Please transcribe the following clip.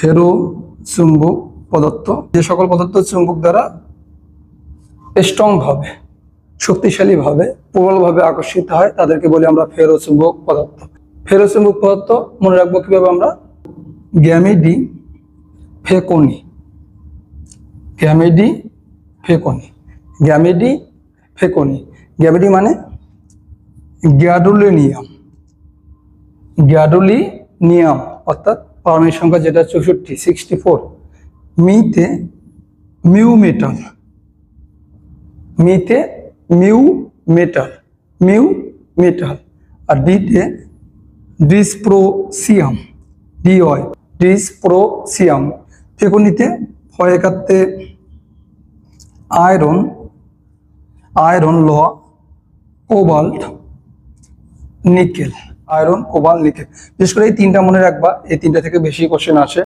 ফেরো চুম্বক পদার্থ যে সকল পদার্থ চুম্বক দ্বারা স্ট্রং ভাবে শক্তিশালী ভাবে প্রবল ভাবে আকর্ষিত হয়, তাদেরকে বলি আমরা ফেরো চুম্বক পদার্থ। ফেরো চুম্বক পদার্থ, মনে রাখব কীভাবে আমরা? গ্যামিডি ফেকনি। গ্যামিডি ফেকনি। গ্যামিডি ফেকনি। গ্যামিডি মানে গ্যাডুলিনিয়াম। গ্যাডুলিনিয়াম, অর্থাৎ পারমাণবিক সংখ্যা যেটা চৌষট্টি সিক্সটি ফোর মিতে মিউ মেটাল মিতে মিউ মেটাল মিউ মেটাল আর ডিতে ডিসপ্রোসিয়াম ডিওয় ডিসপ্রোসিয়াম। ফেকুনিতে হয় একাত্তে আয়রন আয়রন লোহা cobalt, nickel. Iron, cobalt nickel বিশেষ করে এই তিনটা মনে রাখবা, এই তিনটা থেকে বেশি কোশ্চেন আসে।